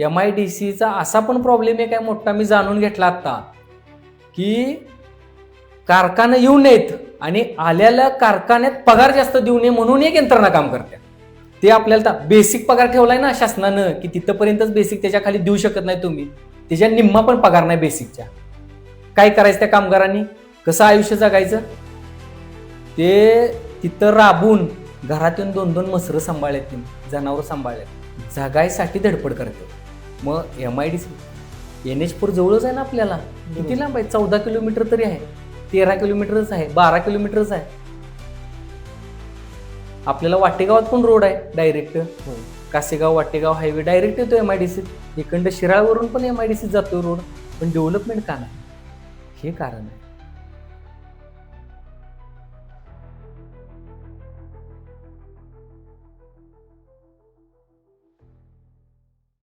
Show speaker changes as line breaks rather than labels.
M I D सीचा असा पण प्रॉब्लेम आहे काय मोठा? मी जाणून घेतला आत्ता की कारखाना येऊ नयेत आणि आल्याला कारखान्यात पगार जास्त देऊ नये म्हणून एक यंत्रणा काम करते. ते आपल्याला बेसिक पगार ठेवलाय ना शासनानं की तिथपर्यंतच बेसिक त्याच्याखाली देऊ शकत नाही तुम्ही. त्याच्या निम्मा पण पगार नाही बेसिकच्या काय करायचं त्या कामगारांनी? कसं आयुष्य जगायचं? ते तिथं राबून घरातून दोन दोन मसरं सांभाळत जनावर सांभाळत जगायसाठी धडपड करते मग M I D C. N H four जवळच आहे ना आपल्याला. किती लांब आहे? चौदा किलोमीटर तरी आहे. तेरा किलोमीटरच आहे. बारा किलोमीटरच आहे. आपल्याला वाटेगावात पण रोड आहे direct Kasegaon Wategaon highway direct येतो एम आय डी सीत इकडं शिराळवरून पण एम आय डी सीत जातो रोड. पण डेव्हलपमेंट का नाही? हे कारण आहे.